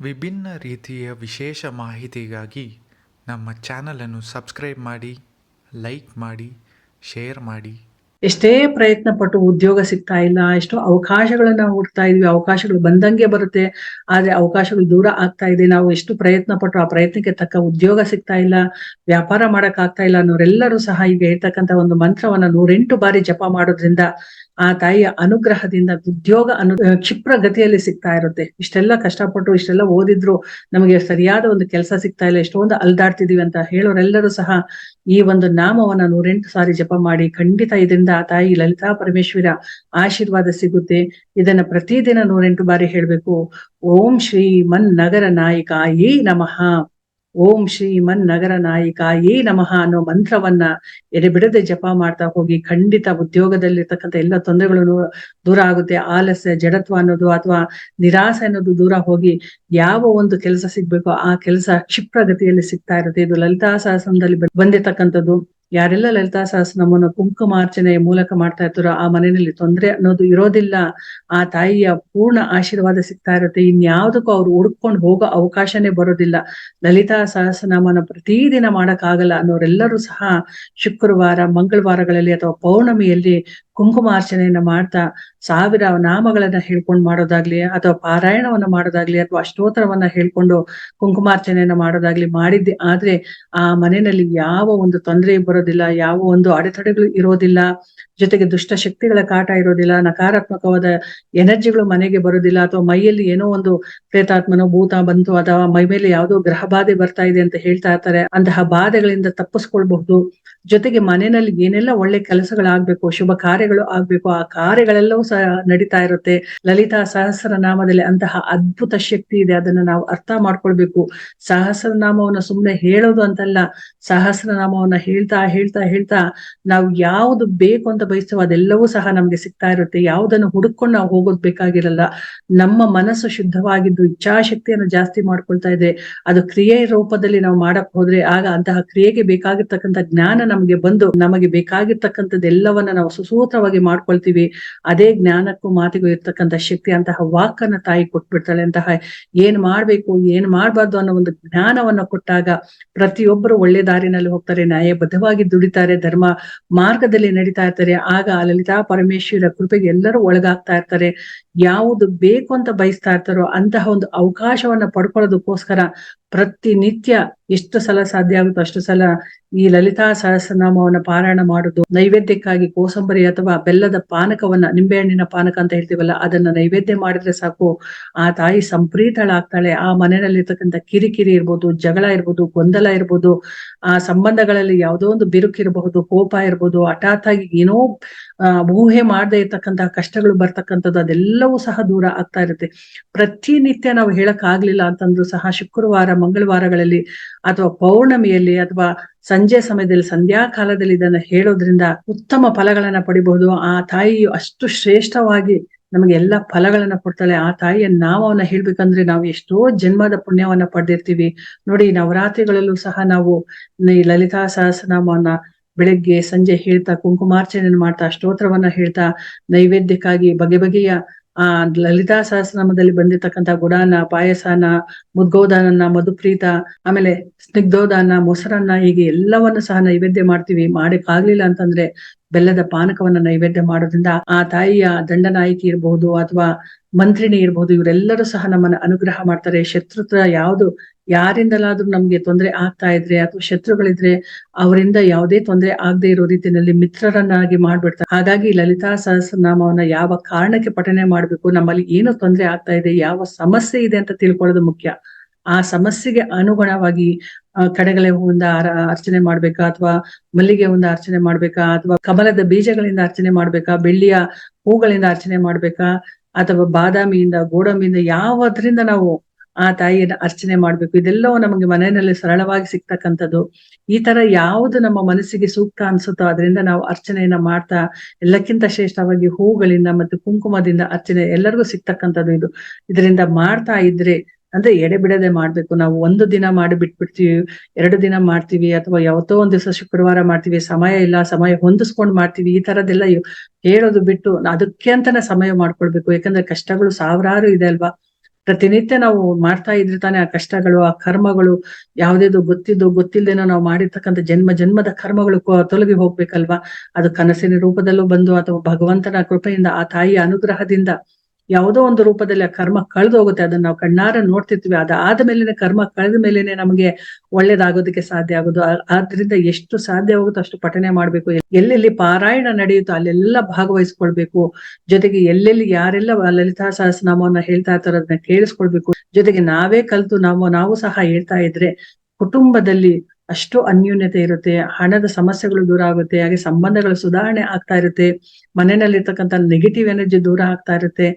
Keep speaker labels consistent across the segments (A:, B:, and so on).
A: ವಿಭಿನ್ನ ರೀತಿಯ ವಿಶೇಷ ಮಾಹಿತಿಗಾಗಿ ನಮ್ಮ ಚಾನಲನ್ನು ಸಬ್ಸ್ಕ್ರೈಬ್ ಮಾಡಿ, ಲೈಕ್ ಮಾಡಿ, ಶೇರ್ ಮಾಡಿ.
B: ಎಷ್ಟೇ ಪ್ರಯತ್ನ ಪಟ್ಟು ಉದ್ಯೋಗ ಸಿಗ್ತಾ ಇಲ್ಲ, ಎಷ್ಟೋ ಅವಕಾಶಗಳನ್ನ ಹುಡ್ತಾ ಇದ್ವಿ, ಅವಕಾಶಗಳು ಬಂದಂಗೆ ಬರುತ್ತೆ, ಆದ್ರೆ ಅವಕಾಶಗಳು ದೂರ ಆಗ್ತಾ ಇದೆ. ನಾವು ಎಷ್ಟು ಪ್ರಯತ್ನ ಪಟ್ಟು ಆ ಪ್ರಯತ್ನಕ್ಕೆ ತಕ್ಕ ಉದ್ಯೋಗ ಸಿಗ್ತಾ ಇಲ್ಲ, ವ್ಯಾಪಾರ ಮಾಡಕ್ ಆಗ್ತಾ ಇಲ್ಲ ಅನ್ನೋರೆಲ್ಲರೂ ಸಹ ಈಗ ಹೇಳ್ತಕ್ಕಂತ ಒಂದು ಮಂತ್ರವನ್ನ ನೂರೆಂಟು ಬಾರಿ ಜಪ ಮಾಡೋದ್ರಿಂದ ಆ ತಾಯಿಯ ಅನುಗ್ರಹದಿಂದ, ಉದ್ಯೋಗ ಅನು ಕ್ಷಿಪ್ರ ಗತಿಯಲ್ಲಿ ಸಿಗ್ತಾ ಇರುತ್ತೆ. ಇಷ್ಟೆಲ್ಲ ಕಷ್ಟಪಟ್ಟು, ಇಷ್ಟೆಲ್ಲ ಓದಿದ್ರು ನಮಗೆ ಸರಿಯಾದ ಒಂದು ಕೆಲಸ ಸಿಗ್ತಾ ಇಲ್ಲ, ಎಷ್ಟೊಂದು ಅಲ್ದಾಡ್ತಿದೀವಿ ಅಂತ ಹೇಳೋರೆಲ್ಲರೂ ಸಹ ಈ ಒಂದು ನಾಮವನ್ನ ನೂರೆಂಟು ಸಾರಿ ಜಪ ಮಾಡಿ ಖಂಡಿತ ಇದರಿಂದ ಆ ತಾಯಿ ಲಲಿತಾ ಪರಮೇಶ್ವರ ಆಶೀರ್ವಾದ ಸಿಗುತ್ತೆ. ಇದನ್ನ ಪ್ರತಿದಿನ ನೂರೆಂಟು ಬಾರಿ ಹೇಳ್ಬೇಕು. ಓಂ ಶ್ರೀ ಮನ್ ನಗರ ನಾಯಕ ಏ ನಮಃ. ಓಂ ಶ್ರೀ ನಾಯಕ ಏ ನಮಃ ಅನ್ನೋ ಮಂತ್ರವನ್ನ ಎಡೆಬಿಡದೆ ಜಪ ಮಾಡ್ತಾ ಹೋಗಿ ಖಂಡಿತ ಉದ್ಯೋಗದಲ್ಲಿರ್ತಕ್ಕಂಥ ಎಲ್ಲ ತೊಂದರೆಗಳು ದೂರ ಆಗುತ್ತೆ. ಆಲಸ್ಯ, ಜಡತ್ವ ಅನ್ನೋದು ಅಥವಾ ನಿರಾಸೆ ಅನ್ನೋದು ದೂರ ಹೋಗಿ ಯಾವ ಒಂದು ಕೆಲಸ ಸಿಗ್ಬೇಕೋ ಆ ಕೆಲಸ ಕ್ಷಿಪ್ರಗತಿಯಲ್ಲಿ ಸಿಗ್ತಾ ಇರುತ್ತೆ. ಇದು ಲಲಿತಾ ಸಹಸ್ರದಲ್ಲಿ ಬಂದಿರ್ತಕ್ಕಂಥದ್ದು. ಯಾರೆಲ್ಲ ಲಲಿತಾ ಸಹಸ್ರನಮ್ಮನ ಕುಂಕುಮಾರ್ಚನೆಯ ಮೂಲಕ ಮಾಡ್ತಾ ಇರ್ತಾರೋ ಆ ಮನೆಯಲ್ಲಿ ತೊಂದರೆ ಅನ್ನೋದು ಇರೋದಿಲ್ಲ. ಆ ತಾಯಿಯ ಪೂರ್ಣ ಆಶೀರ್ವಾದ ಸಿಗ್ತಾ ಇರುತ್ತೆ. ಇನ್ಯಾವುದಕ್ಕೂ ಅವ್ರು ಹುಡ್ಕೊಂಡು ಹೋಗೋ ಅವಕಾಶನೇ ಬರೋದಿಲ್ಲ. ಲಲಿತಾ ಸಹಸ್ರನಾಮನ ಪ್ರತಿದಿನ ಮಾಡಕ್ಕಾಗಲ್ಲ ಅನ್ನೋರೆಲ್ಲರೂ ಸಹ ಶುಕ್ರವಾರ, ಮಂಗಳವಾರಗಳಲ್ಲಿ ಅಥವಾ ಪೌರ್ಣಮಿಯಲ್ಲಿ ಕುಂಕುಮಾರ್ಚನೆಯನ್ನ ಮಾಡ್ತಾ ಸಾವಿರ ನಾಮಗಳನ್ನ ಹೇಳ್ಕೊಂಡು ಮಾಡೋದಾಗ್ಲಿ ಅಥವಾ ಪಾರಾಯಣವನ್ನ ಮಾಡೋದಾಗ್ಲಿ ಅಥವಾ ಅಷ್ಟೋತ್ತರವನ್ನ ಹೇಳ್ಕೊಂಡು ಕುಂಕುಮಾರ್ಚನೆಯನ್ನ ಮಾಡೋದಾಗ್ಲಿ ಮಾಡಿದ್ದೆ. ಆದ್ರೆ ಆ ಮನೆಯಲ್ಲಿ ಯಾವ ಒಂದು ತೊಂದರೆ ಬರೋದಿಲ್ಲ ಯಾವ ಒಂದು ಅಡೆತಡೆಗಳು ಇರೋದಿಲ್ಲ. ಜೊತೆಗೆ ದುಷ್ಟ ಶಕ್ತಿಗಳ ಕಾಟ ಇರೋದಿಲ್ಲ ನಕಾರಾತ್ಮಕವಾದ ಎನರ್ಜಿಗಳು ಮನೆಗೆ ಬರೋದಿಲ್ಲ ಅಥವಾ ಮೈಯಲ್ಲಿ ಏನೋ ಒಂದು ಪ್ರೇತಾತ್ಮನೋ ಭೂತ ಬಂತು, ಅಥವಾ ಮೈ ಮೇಲೆ ಯಾವುದೋ ಗ್ರಹ ಬಾಧೆ ಬರ್ತಾ ಇದೆ ಅಂತ ಹೇಳ್ತಾ ಇರ್ತಾರೆ, ಅಂತಹ ಬಾಧೆಗಳಿಂದ ತಪ್ಪಿಸ್ಕೊಳ್ಬಹುದು. ಜೊತೆಗೆ ಮನೆಯಲ್ಲಿ ಏನೆಲ್ಲ ಒಳ್ಳೆ ಕೆಲಸಗಳಾಗ್ಬೇಕು, ಶುಭ ಕಾರ್ಯಗಳು ಆಗ್ಬೇಕು, ಆ ಕಾರ್ಯಗಳೆಲ್ಲವೂ ಸಹ ನಡೀತಾ ಇರುತ್ತೆ. ಲಲಿತಾ ಸಹಸ್ರ ನಾಮದಲ್ಲಿ ಅಂತಹ ಅದ್ಭುತ ಶಕ್ತಿ ಇದೆ, ಅದನ್ನ ನಾವು ಅರ್ಥ ಮಾಡ್ಕೊಳ್ಬೇಕು. ಸಹಸ್ರನಾಮವನ್ನ ಸುಮ್ಮನೆ ಹೇಳೋದು ಅಂತಲ್ಲ, ಸಹಸ್ರನಾಮವನ್ನ ಹೇಳ್ತಾ ಹೇಳ್ತಾ ಹೇಳ್ತಾ ನಾವು ಯಾವುದು ಬೇಕು ಅಂತ ಬಯಸ್ತೇವೋ ಅದೆಲ್ಲವೂ ಸಹ ನಮ್ಗೆ ಸಿಗ್ತಾ ಇರುತ್ತೆ. ಯಾವುದನ್ನು ಹುಡುಕೊಂಡು ನಾವು ಹೋಗೋದ್ ಬೇಕಾಗಿರಲ್ಲ. ನಮ್ಮ ಮನಸ್ಸು ಶುದ್ಧವಾಗಿದ್ದು ಇಚ್ಛಾಶಕ್ತಿಯನ್ನು ಜಾಸ್ತಿ ಮಾಡ್ಕೊಳ್ತಾ ಇದೆ. ಅದು ಕ್ರಿಯೆ ರೂಪದಲ್ಲಿ ನಾವು ಮಾಡಕ್ ಹೋದ್ರೆ ಆಗ ಅಂತಹ ಕ್ರಿಯೆಗೆ ಬೇಕಾಗಿರ್ತಕ್ಕಂಥ ಜ್ಞಾನ ನಮಗೆ ಬಂದು ನಮಗೆ ಬೇಕಾಗಿರ್ತಕ್ಕಂಥದ್ದೆಲ್ಲವನ್ನ ನಾವು ಸುಸೂತ್ರವಾಗಿ ಮಾಡ್ಕೊಳ್ತೀವಿ. ಅದೇ ಜ್ಞಾನಕ್ಕೂ ಮಾತಿಗೂ ಇರ್ತಕ್ಕಂಥ ಶಕ್ತಿ ಅಂತಹ ವಾಕನ್ನ ತಾಯಿ ಕೊಟ್ಬಿಡ್ತಾಳೆ ಅಂತಹ ಏನ್ ಮಾಡ್ಬೇಕು, ಏನ್ ಮಾಡ್ಬಾರ್ದು ಅನ್ನೋ ಒಂದು ಜ್ಞಾನವನ್ನ ಕೊಟ್ಟಾಗ ಪ್ರತಿಯೊಬ್ಬರು ಒಳ್ಳೆ ದಾರಿನಲ್ಲಿ ಹೋಗ್ತಾರೆ. ನ್ಯಾಯಬದ್ಧವಾಗಿ ದುಡಿತಾರೆ. ಧರ್ಮ ಮಾರ್ಗದಲ್ಲಿ ನಡೀತಾ ಇರ್ತಾರೆ. ಆಗ ಲಲಿತಾ ಪರಮೇಶ್ವರ ಕೃಪೆಗೆ ಎಲ್ಲರೂ ಒಳಗಾಗ್ತಾ ಇರ್ತಾರೆ. ಯಾವುದು ಬೇಕು ಅಂತ ಬಯಸ್ತಾ ಇರ್ತಾರೋ ಅಂತಹ ಒಂದು ಅವಕಾಶವನ್ನ ಪಡ್ಕೊಳ್ಳೋದಕ್ಕೋಸ್ಕರ ಪ್ರತಿನಿತ್ಯ ಎಷ್ಟು ಸಲ ಸಾಧ್ಯ ಆಗುತ್ತೋ ಅಷ್ಟು ಸಲ ಈ ಲಲಿತಾ ಸಹಸ್ರನಾಮವನ್ನ ಪಾರಾಯಣ ಮಾಡುದು ನೈವೇದ್ಯಕ್ಕಾಗಿ ಕೋಸಂಬರಿ ಅಥವಾ ಬೆಲ್ಲದ ಪಾನಕವನ್ನ, ನಿಂಬೆಹಣ್ಣಿನ ಪಾನಕ ಅಂತ ಹೇಳ್ತೀವಲ್ಲ, ಅದನ್ನ ನೈವೇದ್ಯ ಮಾಡಿದ್ರೆ ಸಾಕು. ಆ ತಾಯಿ ಸಂಪ್ರೀತಳಾಗ್ತಾಳೆ. ಆ ಮನೆಯಲ್ಲಿರ್ತಕ್ಕಂಥ ಕಿರಿಕಿರಿ ಇರ್ಬೋದು, ಜಗಳ ಇರ್ಬೋದು, ಗೊಂದಲ ಇರ್ಬೋದು, ಆ ಸಂಬಂಧಗಳಲ್ಲಿ ಯಾವುದೋ ಒಂದು ಬಿರುಕಿರಬಹುದು ಕೋಪ ಇರ್ಬೋದು ಹಠಾತ್ ಆಗಿ ಏನೋ ಊಹೆ ಮಾಡದೆ ಇರ್ತಕ್ಕಂತಹ ಕಷ್ಟಗಳು ಬರ್ತಕ್ಕಂಥದ್ದು, ಅದೆಲ್ಲವೂ ಸಹ ದೂರ ಆಗ್ತಾ ಇರುತ್ತೆ. ಪ್ರತಿನಿತ್ಯ ನಾವು ಹೇಳಕ್ ಆಗ್ಲಿಲ್ಲ ಅಂತಂದ್ರು ಸಹ ಶುಕ್ರವಾರ ಮಂಗಳವಾರಗಳಲ್ಲಿ ಅಥವಾ ಪೌರ್ಣಮಿಯಲ್ಲಿ ಅಥವಾ ಸಂಜೆ ಸಮಯದಲ್ಲಿ ಸಂಧ್ಯಾ ಕಾಲದಲ್ಲಿ ಇದನ್ನ ಹೇಳೋದ್ರಿಂದ ಉತ್ತಮ ಫಲಗಳನ್ನ ಪಡಿಬಹುದು. ಆ ತಾಯಿಯು ಅಷ್ಟು ಶ್ರೇಷ್ಠವಾಗಿ ನಮಗೆ ಎಲ್ಲಾ ಫಲಗಳನ್ನ ಕೊಡ್ತಾಳೆ. ಆ ತಾಯಿಯ ನಾಮವನ್ನ ಹೇಳ್ಬೇಕಂದ್ರೆ ನಾವು ಎಷ್ಟೋ ಜನ್ಮದ ಪುಣ್ಯವನ್ನ ಪಡೆದಿರ್ತೀವಿ. ನೋಡಿ, ನವರಾತ್ರಿಗಳಲ್ಲೂ ಸಹ ನಾವು ಈ ಲಲಿತಾ ಸಹಸ್ರನಾಮವನ್ನ ಬೆಳಗ್ಗೆ ಸಂಜೆ ಹೇಳ್ತಾ, ಕುಂಕುಮಾರ್ಚನೆಯನ್ನು ಮಾಡ್ತಾ, ಸ್ತೋತ್ರವನ್ನ ಹೇಳ್ತಾ, ನೈವೇದ್ಯಕ್ಕಾಗಿ ಬಗೆ ಬಗೆಯ ಆ, ಲಲಿತಾ ಸಹಸ್ರನಾಮದಲ್ಲಿ ಬಂದಿರತಕ್ಕಂತ ಗುಡಾನ, ಪಾಯಸನ, ಮುದ್ಗೋದಾನನ್ನ, ಮಧುಪ್ರೀತ, ಆಮೇಲೆ ಸ್ನಿಗ್ಧೋದಾನ, ಮೊಸರನ್ನ ಹೀಗೆ ಎಲ್ಲವನ್ನು ಸಹ ನೈವೇದ್ಯ ಮಾಡ್ತೀವಿ. ಮಾಡಕ್ಕಾಗ್ಲಿಲ್ಲ ಅಂತಂದ್ರೆ ಬೆಲ್ಲದ ಪಾನಕವನ್ನ ನೈವೇದ್ಯ ಮಾಡೋದ್ರಿಂದ ಆ ತಾಯಿಯ ದಂಡನಾಯಕಿ ಇರಬಹುದು ಅಥವಾ ಮಂತ್ರಿಣಿ ಇರಬಹುದು, ಇವರೆಲ್ಲರೂ ಸಹ ನಮ್ಮನ್ನ ಅನುಗ್ರಹ ಮಾಡ್ತಾರೆ. ಶತ್ರುತ್ವ ಯಾವುದು ಯಾರಿಂದಲಾದ್ರೂ ನಮ್ಗೆ ತೊಂದರೆ ಆಗ್ತಾ ಇದ್ರೆ ಅಥವಾ ಶತ್ರುಗಳಿದ್ರೆ ಅವರಿಂದ ಯಾವುದೇ ತೊಂದರೆ ಆಗದೆ ಇರೋ ರೀತಿಯಲ್ಲಿ ಮಿತ್ರರನ್ನಾಗಿ ಮಾಡ್ಬಿಡ್ತಾರೆ. ಹಾಗಾಗಿ ಲಲಿತಾ ಸಹಸ್ರನಾಮವನ್ನ ಯಾವ ಕಾರಣಕ್ಕೆ ಪಠನೆ ಮಾಡ್ಬೇಕು, ನಮ್ಮಲ್ಲಿ ಏನು ತೊಂದರೆ ಆಗ್ತಾ ಇದೆ, ಯಾವ ಸಮಸ್ಯೆ ಇದೆ ಅಂತ ತಿಳ್ಕೊಳ್ಳೋದು ಮುಖ್ಯ. ಆ ಸಮಸ್ಯೆಗೆ ಅನುಗುಣವಾಗಿ ಕಡೆಗಲೆ ಹೂವಿಂದ ಅರ್ಚನೆ ಮಾಡ್ಬೇಕಾ ಅಥವಾ ಮಲ್ಲಿಗೆ ಹೂವಿಂದ ಅರ್ಚನೆ ಮಾಡ್ಬೇಕಾ ಅಥವಾ ಕಮಲದ ಬೀಜಗಳಿಂದ ಅರ್ಚನೆ ಮಾಡ್ಬೇಕಾ, ಬೆಳ್ಳಿಯ ಹೂಗಳಿಂದ ಅರ್ಚನೆ ಮಾಡ್ಬೇಕಾ ಅಥವಾ ಬಾದಾಮಿಯಿಂದ, ಗೋಡಂಬಿಯಿಂದ, ಯಾವದ್ರಿಂದ ನಾವು ಆ ತಾಯಿಯನ್ನ ಅರ್ಚನೆ ಮಾಡ್ಬೇಕು. ಇದೆಲ್ಲವೂ ನಮಗೆ ಮನೆಯಲ್ಲಿ ಸರಳವಾಗಿ ಸಿಗ್ತಕ್ಕಂಥದ್ದು. ಈ ತರ ಯಾವುದು ನಮ್ಮ ಮನಸ್ಸಿಗೆ ಸೂಕ್ತ ಅನ್ಸುತ್ತೋ ಅದರಿಂದ ನಾವು ಅರ್ಚನೆಯನ್ನ ಮಾಡ್ತಾ, ಎಲ್ಲಕ್ಕಿಂತ ಶ್ರೇಷ್ಠವಾಗಿ ಹೂಗಳಿಂದ ಮತ್ತು ಕುಂಕುಮದಿಂದ ಅರ್ಚನೆ ಎಲ್ಲರಿಗೂ ಸಿಗ್ತಕ್ಕಂಥದ್ದು ಇದು. ಇದರಿಂದ ಮಾಡ್ತಾ ಇದ್ರೆ, ಅಂದ್ರೆ ಎಡೆ ಬಿಡದೆ ಮಾಡ್ಬೇಕು. ನಾವು ಒಂದು ದಿನ ಮಾಡಿ ಬಿಟ್ಬಿಡ್ತೀವಿ, ಎರಡು ದಿನ ಮಾಡ್ತೀವಿ, ಅಥವಾ ಯಾವತ್ತೋ ಒಂದ್ ದಿವಸ ಶುಕ್ರವಾರ ಮಾಡ್ತೀವಿ, ಸಮಯ ಇಲ್ಲ, ಸಮಯ ಹೊಂದಿಸ್ಕೊಂಡು ಮಾಡ್ತೀವಿ, ಈ ತರದೆಲ್ಲ ಹೇಳೋದು ಬಿಟ್ಟು ಅದಕ್ಕೆ ಅಂತಾನೆ ಸಮಯ ಮಾಡ್ಕೊಳ್ಬೇಕು. ಯಾಕಂದ್ರೆ ಕಷ್ಟಗಳು ಸಾವಿರಾರು ಇದೆ ಅಲ್ವಾ? ಪ್ರತಿನಿತ್ಯ ನಾವು ಮಾಡ್ತಾ ಇದ್ರೆ ತಾನೇ ಆ ಕಷ್ಟಗಳು, ಆ ಕರ್ಮಗಳು, ಯಾವ್ದೇದು ಗೊತ್ತಿದ್ದು ಗೊತ್ತಿಲ್ಲದೇನೋ ನಾವು ಮಾಡಿರ್ತಕ್ಕಂತ ಜನ್ಮ, ಜನ್ಮದ ಕರ್ಮಗಳು ತೊಲಗಿ ಹೋಗ್ಬೇಕಲ್ವಾ? ಅದು ಕನಸಿನ ರೂಪದಲ್ಲೂ ಬಂದು ಅಥವಾ ಭಗವಂತನ ಕೃಪೆಯಿಂದ, ಆ ತಾಯಿಯ ಅನುಗ್ರಹದಿಂದ ಯಾವುದೋ ಒಂದು ರೂಪದಲ್ಲಿ ಆ ಕರ್ಮ ಕಳೆದು ಹೋಗುತ್ತೆ ಅದನ್ನ ನಾವು ಕಣ್ಣಾರ ನೋಡ್ತಿರ್ತೀವಿ. ಅದಾದ ಮೇಲೆನೆ ಕರ್ಮ ಕಳೆದ ಮೇಲೆನೆ ನಮಗೆ ಒಳ್ಳೇದಾಗೋದಕ್ಕೆ ಸಾಧ್ಯ ಆಗೋದು. ಆದ್ರಿಂದ ಎಷ್ಟು ಸಾಧ್ಯವಾಗುತ್ತೋ ಅಷ್ಟು ಪಠನೆ ಮಾಡ್ಬೇಕು. ಎಲ್ಲೆಲ್ಲಿ ಪಾರಾಯಣ ನಡೆಯುತ್ತೋ ಅಲ್ಲೆಲ್ಲ ಭಾಗವಹಿಸ್ಕೊಳ್ಬೇಕು. ಜೊತೆಗೆ ಎಲ್ಲೆಲ್ಲಿ ಯಾರೆಲ್ಲ ಲಲಿತಾ ಸಹಸ್ರನಾಮವನ್ನ ಹೇಳ್ತಾ ಇರ್ತಾರೋ ಅದನ್ನ ಕೇಳಿಸ್ಕೊಳ್ಬೇಕು. ಜೊತೆಗೆ ನಾವೇ ಕಲ್ತು ನಾವು ನಾವು ಸಹ ಹೇಳ್ತಾ ಇದ್ರೆ ಕುಟುಂಬದಲ್ಲಿ ಅಷ್ಟು ಅನ್ಯೂನ್ಯತೆ ಇರುತ್ತೆ, ಹಣದ ಸಮಸ್ಯೆಗಳು ದೂರ ಆಗುತ್ತೆ, ಹಾಗೆ ಸಂಬಂಧಗಳ ಸುಧಾರಣೆ ಆಗ್ತಾ ಇರುತ್ತೆ, ಮನೆಯಲ್ಲಿರ್ತಕ್ಕಂಥ ನೆಗೆಟಿವ್ ಎನರ್ಜಿ ದೂರ ಆಗ್ತಾ ಇರುತ್ತೆ,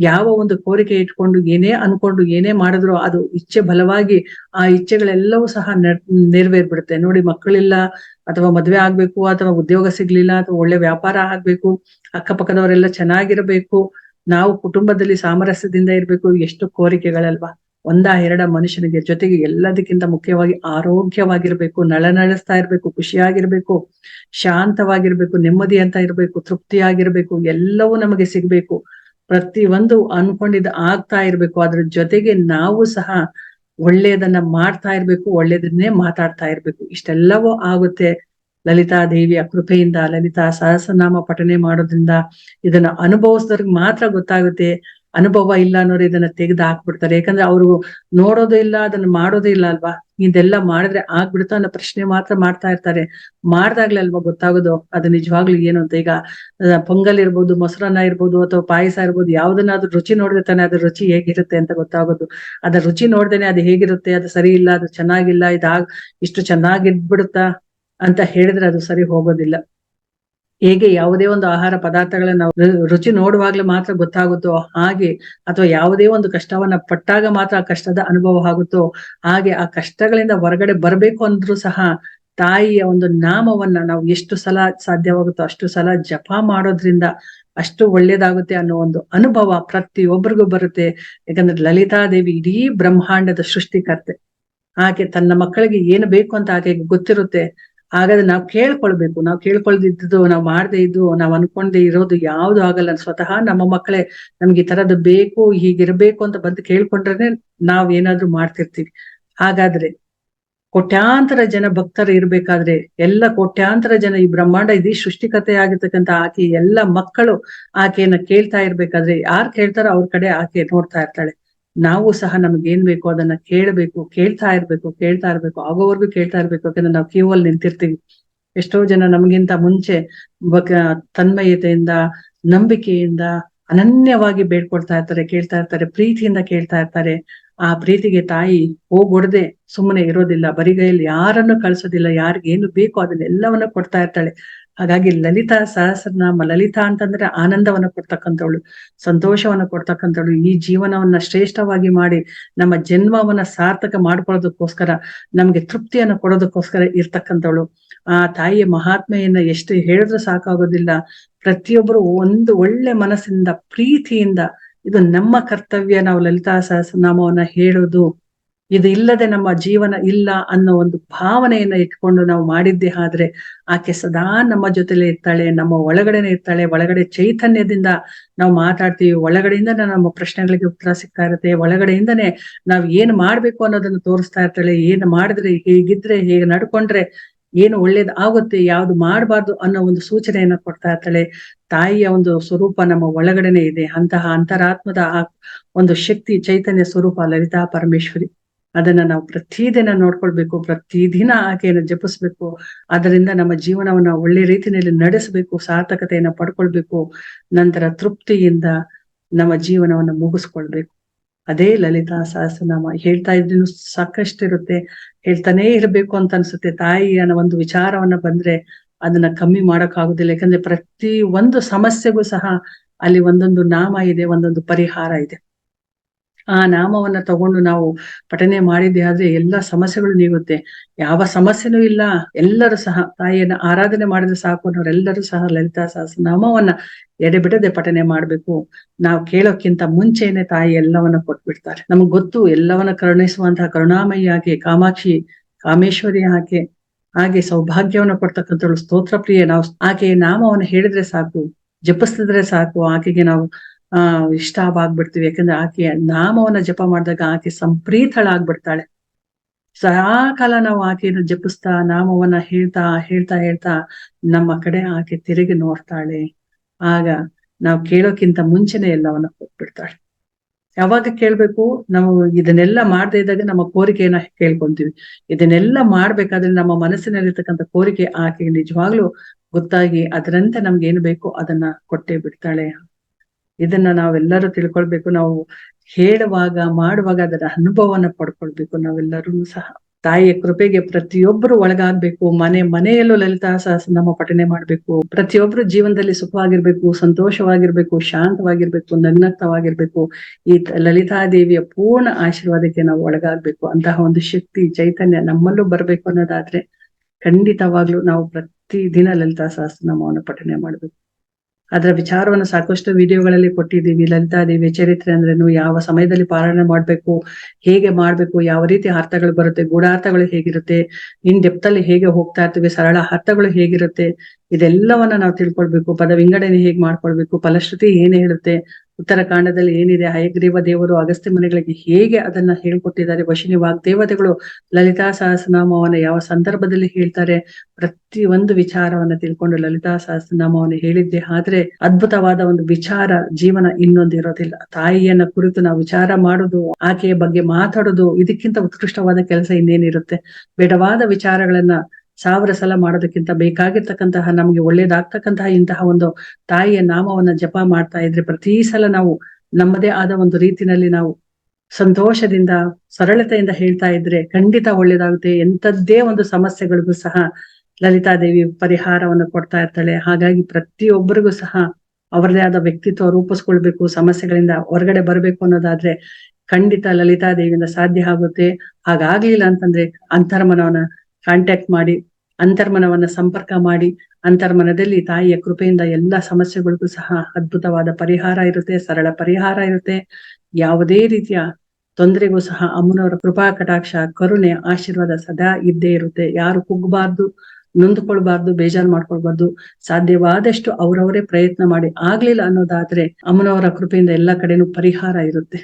B: ಯಾವ ಒಂದು ಕೋರಿಕೆ ಇಟ್ಕೊಂಡು, ಏನೇ ಅನ್ಕೊಂಡು, ಏನೇ ಮಾಡಿದ್ರು ಅದು ಇಚ್ಛೆ ಬಲವಾಗಿ ಆ ಇಚ್ಛೆಗಳೆಲ್ಲವೂ ಸಹ ನೆರ್- ನೆರವೇರ್ಬಿಡುತ್ತೆ. ನೋಡಿ, ಮಕ್ಕಳಿಲ್ಲ, ಅಥವಾ ಮದ್ವೆ ಆಗ್ಬೇಕು, ಅಥವಾ ಉದ್ಯೋಗ ಸಿಗ್ಲಿಲ್ಲ, ಅಥವಾ ಒಳ್ಳೆ ವ್ಯಾಪಾರ ಆಗ್ಬೇಕು, ಅಕ್ಕಪಕ್ಕದವರೆಲ್ಲ ಚೆನ್ನಾಗಿರ್ಬೇಕು, ನಾವು ಕುಟುಂಬದಲ್ಲಿ ಸಾಮರಸ್ಯದಿಂದ ಇರ್ಬೇಕು, ಎಷ್ಟು ಕೋರಿಕೆಗಳಲ್ವಾ. ಒಂದ ಎರಡ ಮನುಷ್ಯನಿಗೆ ಜೊತೆಗೆ ಎಲ್ಲದಕ್ಕಿಂತ ಮುಖ್ಯವಾಗಿ ಆರೋಗ್ಯವಾಗಿರ್ಬೇಕು ನಳನಳಿಸ್ತಾ ಇರ್ಬೇಕು, ಖುಷಿಯಾಗಿರ್ಬೇಕು, ಶಾಂತವಾಗಿರ್ಬೇಕು, ನೆಮ್ಮದಿ ಅಂತ ಇರ್ಬೇಕು, ತೃಪ್ತಿಯಾಗಿರ್ಬೇಕು, ಎಲ್ಲವೂ ನಮಗೆ ಸಿಗ್ಬೇಕು. ಪ್ರತಿ ಒಂದು ಅನ್ಕೊಂಡಿದ್ದ ಆಗ್ತಾ ಇರ್ಬೇಕು. ಅದ್ರ ಜೊತೆಗೆ ನಾವು ಸಹ ಒಳ್ಳೆಯದನ್ನ ಮಾಡ್ತಾ ಇರ್ಬೇಕು, ಒಳ್ಳೇದನ್ನೇ ಮಾತಾಡ್ತಾ ಇರ್ಬೇಕು. ಇಷ್ಟೆಲ್ಲವೂ ಆಗುತ್ತೆ. ಲಲಿತಾ ದೇವಿಯ ಕೃಪೆಯಿಂದ, ಲಲಿತಾ ಸಹಸ್ರನಾಮ ಪಠನೆ ಮಾಡೋದ್ರಿಂದ ಇದನ್ನ ಅನುಭವಿಸಿದವ್ರಿಗೆ ಮಾತ್ರ ಗೊತ್ತಾಗುತ್ತೆ. ಅನುಭವ ಇಲ್ಲ ಅನ್ನೋರು ಇದನ್ನ ತೆಗೆದು ಹಾಕ್ಬಿಡ್ತಾರೆ. ಯಾಕಂದ್ರೆ ಅವರು ನೋಡೋದು ಇಲ್ಲ, ಅದನ್ನ ಮಾಡೋದೇ ಇಲ್ಲ ಅಲ್ವಾ? ಇದೆಲ್ಲ ಮಾಡಿದ್ರೆ ಆಗ್ಬಿಡ್ತಾ ಅನ್ನೋ ಪ್ರಶ್ನೆ ಮಾತ್ರ ಮಾಡ್ತಾ ಇರ್ತಾರೆ. ಮಾಡ್ದಾಗ್ಲೇ ಅಲ್ವಾ ಗೊತ್ತಾಗೋದು ಅದು ನಿಜವಾಗ್ಲೂ ಏನು ಅಂತ? ಈಗ ಪೊಂಗಲ್ ಇರ್ಬೋದು, ಮೊಸರನ್ನ ಇರ್ಬೋದು ಅಥವಾ ಪಾಯಸ ಇರ್ಬೋದು, ಯಾವ್ದನ್ನಾದ್ರೂ ರುಚಿ ನೋಡಿದ್ರೆ ತಾನೆ ಅದ್ರ ರುಚಿ ಹೇಗಿರುತ್ತೆ ಅಂತ ಗೊತ್ತಾಗೋದು. ಅದ್ರ ರುಚಿ ನೋಡ್ದೇನೆ ಅದು ಹೇಗಿರುತ್ತೆ, ಅದು ಸರಿ ಇಲ್ಲ, ಅದು ಚೆನ್ನಾಗಿಲ್ಲ, ಇದಾಗ್ ಇಷ್ಟು ಚೆನ್ನಾಗಿದ್ಬಿಡುತ್ತಾ ಅಂತ ಹೇಳಿದ್ರೆ ಅದು ಸರಿ ಹೋಗೋದಿಲ್ಲ. ಹೇಗೆ ಯಾವುದೇ ಒಂದು ಆಹಾರ ಪದಾರ್ಥಗಳನ್ನ ನಾವು ರುಚಿ ನೋಡುವಾಗ್ಲೂ ಮಾತ್ರ ಗೊತ್ತಾಗುತ್ತೋ ಹಾಗೆ, ಅಥವಾ ಯಾವುದೇ ಒಂದು ಕಷ್ಟವನ್ನ ಪಟ್ಟಾಗ ಮಾತ್ರ ಆ ಕಷ್ಟದ ಅನುಭವ ಆಗುತ್ತೋ ಹಾಗೆ ಆ ಕಷ್ಟಗಳಿಂದ ಹೊರಗಡೆ ಬರಬೇಕು ಅಂದ್ರೂ ಸಹ ತಾಯಿಯ ಒಂದು ನಾಮವನ್ನ ನಾವು ಎಷ್ಟು ಸಲ ಸಾಧ್ಯವಾಗುತ್ತೋ ಅಷ್ಟು ಸಲ ಜಪ ಮಾಡೋದ್ರಿಂದ ಅಷ್ಟು ಒಳ್ಳೇದಾಗುತ್ತೆ ಅನ್ನೋ ಒಂದು ಅನುಭವ ಪ್ರತಿಯೊಬ್ಬರಿಗೂ ಬರುತ್ತೆ. ಯಾಕಂದ್ರೆ ಲಲಿತಾದೇವಿ ಇಡೀ ಬ್ರಹ್ಮಾಂಡದ ಸೃಷ್ಟಿಕರ್ತೆ. ಆಕೆ ತನ್ನ ಮಕ್ಕಳಿಗೆ ಏನು ಬೇಕು ಅಂತ ಆಕೆಗೆ ಗೊತ್ತಿರುತ್ತೆ. ಹಾಗಾದ್ರೆ ನಾವು ಕೇಳ್ಕೊಳ್ಬೇಕು. ನಾವು ಕೇಳ್ಕೊಳ್ದಿದ್ದು, ನಾವು ಮಾಡದೇ ಇದ್ದು, ನಾವು ಅನ್ಕೊಂಡೆ ಇರೋದು ಯಾವ್ದು ಆಗಲ್ಲ. ಸ್ವತಃ ನಮ್ಮ ಮಕ್ಕಳೇ ನಮ್ಗೆ ಈ ತರದ್ದು ಬೇಕು, ಹೀಗಿರ್ಬೇಕು ಅಂತ ಬಂದು ಕೇಳ್ಕೊಂಡ್ರೆ ನಾವ್ ಏನಾದ್ರೂ ಮಾಡ್ತಿರ್ತೀವಿ. ಹಾಗಾದ್ರೆ ಕೋಟ್ಯಾಂತರ ಜನ ಭಕ್ತರು ಇರ್ಬೇಕಾದ್ರೆ ಎಲ್ಲ ಕೋಟ್ಯಾಂತರ ಜನ ಈ ಬ್ರಹ್ಮಾಂಡ ಇದೀ ಸೃಷ್ಟಿಕತೆ ಆಗಿರ್ತಕ್ಕಂಥ ಆಕೆ ಎಲ್ಲ ಮಕ್ಕಳು ಆಕೆಯನ್ನ ಕೇಳ್ತಾ ಇರ್ಬೇಕಾದ್ರೆ ಯಾರು ಕೇಳ್ತಾರೋ ಅವ್ರ ಕಡೆ ಆಕೆ ನೋಡ್ತಾ ಇರ್ತಾಳೆ. ನಾವು ಸಹ ನಮ್ಗೆ ಏನ್ ಬೇಕು ಅದನ್ನ ಕೇಳಬೇಕು, ಕೇಳ್ತಾ ಇರ್ಬೇಕು ಕೇಳ್ತಾ ಇರ್ಬೇಕು, ಆಗೋವರೆಗೂ ಕೇಳ್ತಾ ಇರ್ಬೇಕು ಯಾಕಂದ್ರೆ ನಾವು ಕ್ಯೂ ಅಲ್ಲಿ ನಿಂತಿರ್ತೀವಿ. ಎಷ್ಟೋ ಜನ ನಮಗಿಂತ ಮುಂಚೆ ತನ್ಮಯತೆಯಿಂದ, ನಂಬಿಕೆಯಿಂದ ಅನನ್ಯವಾಗಿ ಬೇಡ್ಕೊಳ್ತಾ ಇರ್ತಾರೆ, ಕೇಳ್ತಾ ಇರ್ತಾರೆ, ಪ್ರೀತಿಯಿಂದ ಕೇಳ್ತಾ ಇರ್ತಾರೆ. ಆ ಪ್ರೀತಿಗೆ ತಾಯಿ ಹೋಗೊಡದೆ ಸುಮ್ಮನೆ ಇರೋದಿಲ್ಲ, ಬರಿಗೈಯಲ್ಲಿ ಯಾರನ್ನು ಕಳ್ಸೋದಿಲ್ಲ ಏನು ಬೇಕೋ ಅದನ್ನೆಲ್ಲವನ್ನ ಕೊಡ್ತಾ ಇರ್ತಾಳೆ. ಹಾಗಾಗಿ ಲಲಿತಾ ಸಹಸ್ರನಾಮ, ಲಲಿತಾ ಅಂತಂದ್ರೆ ಆನಂದವನ್ನ ಕೊಡ್ತಕ್ಕಂಥವಳು, ಸಂತೋಷವನ್ನ ಕೊಡ್ತಕ್ಕಂಥವಳು. ಈ ಜೀವನವನ್ನ ಶ್ರೇಷ್ಠವಾಗಿ ಮಾಡಿ ನಮ್ಮ ಜನ್ಮವನ್ನ ಸಾರ್ಥಕ ಮಾಡ್ಕೊಳ್ಳೋದಕ್ಕೋಸ್ಕರ, ನಮ್ಗೆ ತೃಪ್ತಿಯನ್ನು ಕೊಡೋದಕ್ಕೋಸ್ಕರ ಇರ್ತಕ್ಕಂಥವಳು. ಆ ತಾಯಿಯ ಮಹಾತ್ಮೆಯನ್ನ ಎಷ್ಟು ಹೇಳಿದ್ರು ಸಾಕಾಗೋದಿಲ್ಲ. ಪ್ರತಿಯೊಬ್ಬರು ಒಂದು ಒಳ್ಳೆ ಮನಸ್ಸಿಂದ ಪ್ರೀತಿಯಿಂದ ಇದು ನಮ್ಮ ಕರ್ತವ್ಯ. ನಾವು ಲಲಿತಾ ಸಹಸ್ರನಾಮವನ್ನ ಹೇಳೋದು. ಇದು ಇಲ್ಲದೆ ನಮ್ಮ ಜೀವನ ಇಲ್ಲ ಅನ್ನೋ ಒಂದು ಭಾವನೆಯನ್ನ ಇಟ್ಕೊಂಡು ನಾವು ಮಾಡಿದ್ದೆ ಆದ್ರೆ ಆಕೆ ಸದಾ ನಮ್ಮ ಜೊತೆಲೆ ಇರ್ತಾಳೆ, ನಮ್ಮ ಒಳಗಡೆನೆ ಇರ್ತಾಳೆ, ಒಳಗಡೆ ಚೈತನ್ಯದಿಂದ ನಾವು ಮಾತಾಡ್ತೀವಿ ಒಳಗಡೆಯಿಂದ ನಮ್ಮ ಪ್ರಶ್ನೆಗಳಿಗೆ ಉತ್ತರ ಸಿಗ್ತಾ ಇರುತ್ತೆ, ಒಳಗಡೆಯಿಂದನೇ ನಾವ್ ಏನ್ ಮಾಡ್ಬೇಕು ಅನ್ನೋದನ್ನ ತೋರಿಸ್ತಾ ಇರ್ತಾಳೆ, ಏನ್ ಮಾಡಿದ್ರೆ, ಹೇಗಿದ್ರೆ, ಹೇಗೆ ನಡ್ಕೊಂಡ್ರೆ, ಏನು ಒಳ್ಳೇದು ಆಗುತ್ತೆ, ಯಾವ್ದು ಮಾಡಬಾರ್ದು ಅನ್ನೋ ಒಂದು ಸೂಚನೆಯನ್ನ ಕೊಡ್ತಾ ಇರ್ತಾಳೆ. ತಾಯಿಯ ಒಂದು ಸ್ವರೂಪ ನಮ್ಮ ಒಳಗಡೆನೆ ಇದೆ, ಅಂತಹ ಅಂತರಾತ್ಮದ ಆ ಒಂದು ಶಕ್ತಿ, ಚೈತನ್ಯ ಸ್ವರೂಪ ಲಲಿತಾ ಪರಮೇಶ್ವರಿ. ಅದನ್ನ ನಾವು ಪ್ರತಿದಿನ ನೋಡ್ಕೊಳ್ಬೇಕು, ಪ್ರತಿದಿನ ಆಕೆಯನ್ನು ಜಪಿಸ್ಬೇಕು, ಅದರಿಂದ ನಮ್ಮ ಜೀವನವನ್ನ ಒಳ್ಳೆ ರೀತಿಯಲ್ಲಿ ನಡೆಸಬೇಕು, ಸಾರ್ಥಕತೆಯನ್ನ ಪಡ್ಕೊಳ್ಬೇಕು, ನಂತರ ತೃಪ್ತಿಯಿಂದ ನಮ್ಮ ಜೀವನವನ್ನ ಮುಗಿಸ್ಕೊಳ್ಬೇಕು. ಅದೇ ಲಲಿತಾ ಸಹಸ್ರನಾಮ ಹೇಳ್ತಾ ಇದ್ರೂ ಸಾಕಷ್ಟಿರುತ್ತೆ. ಹೇಳ್ತಾನೇ ಇರಬೇಕು ಅಂತ ಅನ್ಸುತ್ತೆ. ತಾಯಿ ಅನ್ನೋ ಒಂದು ವಿಚಾರವನ್ನ ಬಂದ್ರೆ ಅದನ್ನ ಕಮ್ಮಿ ಮಾಡಕ್ ಆಗುದಿಲ್ಲ ಯಾಕಂದ್ರೆ ಪ್ರತಿ ಒಂದು ಸಮಸ್ಯೆಗೂ ಸಹ ಅಲ್ಲಿ ಒಂದೊಂದು ನಾಮ ಇದೆ, ಒಂದೊಂದು ಪರಿಹಾರ ಇದೆ. ಆ ನಾಮವನ್ನ ತಗೊಂಡು ನಾವು ಪಠನೆ ಮಾಡಿದ್ದೆ ಆದ್ರೆ ಎಲ್ಲಾ ಸಮಸ್ಯೆಗಳು ನೀಗುತ್ತೆ. ಯಾವ ಸಮಸ್ಯೆನೂ ಇಲ್ಲ. ಎಲ್ಲರೂ ಸಹ ತಾಯಿಯನ್ನ ಆರಾಧನೆ ಮಾಡಿದ್ರೆ ಸಾಕು ಅನ್ನೋರೆಲ್ಲರೂ ಸಹ ಲಲಿತಾ ಸಹಸ್ರನಾಮವನ್ನ ಎಡೆಬಿಡದೆ ಪಠನೆ ಮಾಡ್ಬೇಕು. ನಾವು ಕೇಳೋಕ್ಕಿಂತ ಮುಂಚೆನೆ ತಾಯಿ ಎಲ್ಲವನ್ನ ಕೊಟ್ಬಿಡ್ತಾರೆ. ನಮಗ್ ಗೊತ್ತು ಎಲ್ಲವನ್ನ ಕರುಣಿಸುವಂತಹ ಕರುಣಾಮಯಿ ಆಕೆ, ಕಾಮಾಕ್ಷಿ, ಕಾಮೇಶ್ವರಿ ಆಕೆ, ಹಾಗೆ ಸೌಭಾಗ್ಯವನ್ನ ಕೊಡ್ತಕ್ಕಂಥಳು ಸ್ತೋತ್ರ ಪ್ರಿಯ. ನಾವು ಆಕೆಯ ನಾಮವನ್ನು ಹೇಳಿದ್ರೆ ಸಾಕು, ಜಪಿಸ್ತಿದ್ರೆ ಸಾಕು, ಆಕೆಗೆ ನಾವು ಆ ಇಷ್ಟವಾಗ್ಬಿಡ್ತೀವಿ ಯಾಕಂದ್ರೆ ಆಕೆಯ ನಾಮವನ್ನ ಜಪ ಮಾಡಿದಾಗ ಆಕೆ ಸಂಪ್ರೀತಳಾಗ್ಬಿಡ್ತಾಳೆ. ಸದಾ ಕಾಲ ನಾವು ಆಕೆಯನ್ನು ಜಪಿಸ್ತಾ ನಾಮವನ್ನ ಹೇಳ್ತಾ ಹೇಳ್ತಾ ಹೇಳ್ತಾ ನಮ್ಮ ಕಡೆ ಆಕೆ ತಿರುಗಿ ನೋಡ್ತಾಳೆ. ಆಗ ನಾವು ಕೇಳೋಕ್ಕಿಂತ ಮುಂಚೆನೆ ಎಲ್ಲವನ್ನ ಕೊಟ್ಬಿಡ್ತಾಳೆ. ಯಾವಾಗ ಕೇಳ್ಬೇಕು? ನಾವು ಇದನ್ನೆಲ್ಲ ಮಾಡದೇ ಇದ್ದಾಗ ನಮ್ಮ ಕೋರಿಕೆಯನ್ನ ಕೇಳ್ಕೊಂತೀವಿ. ಇದನ್ನೆಲ್ಲ ಮಾಡ್ಬೇಕಾದ್ರೆ ನಮ್ಮ ಮನಸ್ಸಿನಲ್ಲಿರ್ತಕ್ಕಂತ ಕೋರಿಕೆ ಆಕೆ ನಿಜವಾಗ್ಲೂ ಗೊತ್ತಾಗಿ ಅದರಂತೆ ನಮ್ಗೆ ಏನು ಬೇಕೋ ಅದನ್ನ ಕೊಟ್ಟೇ ಬಿಡ್ತಾಳೆ. ಇದನ್ನ ನಾವೆಲ್ಲರೂ ತಿಳ್ಕೊಳ್ಬೇಕು. ನಾವು ಹೇಳುವಾಗ, ಮಾಡುವಾಗ ಅದರ ಅನುಭವನ ಪಡ್ಕೊಳ್ಬೇಕು. ನಾವೆಲ್ಲರೂ ಸಹ ತಾಯಿಯ ಕೃಪೆಗೆ ಪ್ರತಿಯೊಬ್ಬರು ಒಳಗಾಗ್ಬೇಕು. ಮನೆ, ಮನೆಯಲ್ಲೂ ಲಲಿತಾ ಸಹಸ್ರನಾಮ ಪಠನೆ ಮಾಡ್ಬೇಕು. ಪ್ರತಿಯೊಬ್ರು ಜೀವನದಲ್ಲಿ ಸುಖವಾಗಿರ್ಬೇಕು, ಸಂತೋಷವಾಗಿರ್ಬೇಕು, ಶಾಂತವಾಗಿರ್ಬೇಕು ನಗ್ನಗ್ತವಾಗಿರ್ಬೇಕು ಈ ಲಲಿತಾ ಲಲಿತಾದೇವಿಯ ಪೂರ್ಣ ಆಶೀರ್ವಾದಕ್ಕೆ ನಾವು ಒಳಗಾಗ್ಬೇಕು. ಅಂತಹ ಒಂದು ಶಕ್ತಿ, ಚೈತನ್ಯ ನಮ್ಮಲ್ಲೂ ಬರ್ಬೇಕು ಅನ್ನೋದಾದ್ರೆ ಖಂಡಿತವಾಗ್ಲೂ ನಾವು ಪ್ರತಿ ದಿನ ಲಲಿತಾ ಸಹಸ್ರನಾಮವನ್ನು ಪಠನೆ ಮಾಡ್ಬೇಕು. ಅದರ ವಿಚಾರವನ್ನು ಸಾಕಷ್ಟು ವಿಡಿಯೋಗಳಲ್ಲಿ ಕೊಟ್ಟಿದ್ದೀವಿ. ಲಲಿತಾದೇವಿ ಚರಿತ್ರೆ ಅಂದ್ರೇನು? ಯಾವ ಸಮಯದಲ್ಲಿ ಪಾರಾಯಣ ಮಾಡಬೇಕು? ಹೇಗೆ ಮಾಡಬೇಕು? ಯಾವ ರೀತಿ ಅರ್ಥಗಳು ಬರುತ್ತೆ? ಗೂಢಾರ್ಥಗಳು ಹೇಗಿರುತ್ತೆ? ಇನ್ ಡೆಪ್ತ್ ಅಲ್ಲಿ ಹೇಗೆ ಹೋಗ್ತಾ ಇರ್ತೀವಿ? ಸರಳ ಅರ್ಥಗಳು ಹೇಗಿರುತ್ತೆ? ಇದೆಲ್ಲವನ್ನ ನಾವು ತಿಳ್ಕೊಳ್ಬೇಕು. ಪದ ವಿಂಗಡಣೆ ಹೇಗೆ ಮಾಡ್ಕೊಳ್ಬೇಕು? ಫಲಶ್ರುತಿ ಏನ್ ಹೇಳುತ್ತೆ? ಉತ್ತರ ಕಾಂಡದಲ್ಲಿ ಏನಿದೆ, ಹಯಗ್ರೀವ ದೇವರು ಅಗಸ್ತ್ಯ ಮನೆಗಳಿಗೆ ಹೇಗೆ ಅದನ್ನ ಹೇಳ್ಕೊಟ್ಟಿದ್ದಾರೆ, ವಶಿನಿ ವಾಗ್ದೇವತೆಗಳು ಲಲಿತಾ ಸಹಸ್ರನಾಮವನ್ನು ಯಾವ ಸಂದರ್ಭದಲ್ಲಿ ಹೇಳ್ತಾರೆ, ಪ್ರತಿ ಒಂದು ವಿಚಾರವನ್ನ ತಿಳ್ಕೊಂಡು ಲಲಿತಾ ಸಹಸ್ರನಾಮವನ್ನು ಹೇಳಿದ್ದೆ. ಆದ್ರೆ ಅದ್ಭುತವಾದ ಒಂದು ವಿಚಾರ ಜೀವನ ಇನ್ನೊಂದು ಇರೋದಿಲ್ಲ. ತಾಯಿಯನ್ನ ಕುರಿತು ನಾವು ವಿಚಾರ ಮಾಡುದು, ಆಕೆಯ ಬಗ್ಗೆ ಮಾತಾಡೋದು, ಇದಕ್ಕಿಂತ ಉತ್ಕೃಷ್ಟವಾದ ಕೆಲಸ ಇನ್ನೇನಿರುತ್ತೆ. ಬೇಡವಾದ ವಿಚಾರಗಳನ್ನ ಸಾವಿರ ಸಲ ಮಾಡೋದಕ್ಕಿಂತ ಬೇಕಾಗಿರ್ತಕ್ಕಂತಹ, ನಮ್ಗೆ ಒಳ್ಳೇದಾಗ್ತಕ್ಕಂತಹ ಇಂತಹ ಒಂದು ತಾಯಿಯ ನಾಮವನ್ನ ಜಪ ಮಾಡ್ತಾ ಇದ್ರೆ ಪ್ರತಿ ಸಲ ನಾವು ನಮ್ಮದೇ ಆದ ಒಂದು ರೀತಿನಲ್ಲಿ ನಾವು ಸಂತೋಷದಿಂದ, ಸರಳತೆಯಿಂದ ಹೇಳ್ತಾ ಇದ್ರೆ ಖಂಡಿತ ಒಳ್ಳೇದಾಗುತ್ತೆ. ಎಂತದ್ದೇ ಒಂದು ಸಮಸ್ಯೆಗಳಿಗೂ ಸಹ ಲಲಿತಾದೇವಿ ಪರಿಹಾರವನ್ನು ಕೊಡ್ತಾ ಇರ್ತಾಳೆ. ಹಾಗಾಗಿ ಪ್ರತಿಯೊಬ್ಬರಿಗೂ ಸಹ ಅವರದೇ ಆದ ವ್ಯಕ್ತಿತ್ವ ರೂಪಿಸ್ಕೊಳ್ಬೇಕು, ಸಮಸ್ಯೆಗಳಿಂದ ಹೊರಗಡೆ ಬರಬೇಕು ಅನ್ನೋದಾದ್ರೆ ಖಂಡಿತ ಲಲಿತಾದೇವಿಯಿಂದ ಸಾಧ್ಯ ಆಗುತ್ತೆ. ಹಾಗಾಗ್ಲಿಲ್ಲ ಅಂತಂದ್ರೆ ಅಂತರ್ಮನವನ್ನ ಕಾಂಟ್ಯಾಕ್ಟ್ ಮಾಡಿ ಅಂತರ್ಮನವನ್ನ ಸಂಪರ್ಕ ಮಾಡಿ ಅಂತರ್ಮನದಲ್ಲಿ ತಾಯಿಯ ಕೃಪೆಯಿಂದ ಎಲ್ಲಾ ಸಮಸ್ಯೆಗಳಿಗೂ ಸಹ ಅದ್ಭುತವಾದ ಪರಿಹಾರ ಇರುತ್ತೆ, ಸರಳ ಪರಿಹಾರ ಇರುತ್ತೆ. ಯಾವುದೇ ರೀತಿಯ ತೊಂದರೆಗೂ ಸಹ ಅಮ್ಮನವರ ಕೃಪಾ, ಕಟಾಕ್ಷ, ಕರುಣೆ, ಆಶೀರ್ವಾದ ಸದಾ ಇದ್ದೇ ಇರುತ್ತೆ. ಯಾರು ಕುಗ್ಗಬಾರ್ದು ನೊಂದ್ಕೊಳ್ಬಾರ್ದು, ಬೇಜಾರು ಮಾಡ್ಕೊಳ್ಬಾರ್ದು, ಸಾಧ್ಯವಾದಷ್ಟು ಅವರವರೇ ಪ್ರಯತ್ನ ಮಾಡಿ ಆಗ್ಲಿಲ್ಲ ಅನ್ನೋದಾದ್ರೆ ಅಮ್ಮನವರ ಕೃಪೆಯಿಂದ ಎಲ್ಲಾ ಕಡೆನೂ ಪರಿಹಾರ ಇರುತ್ತೆ.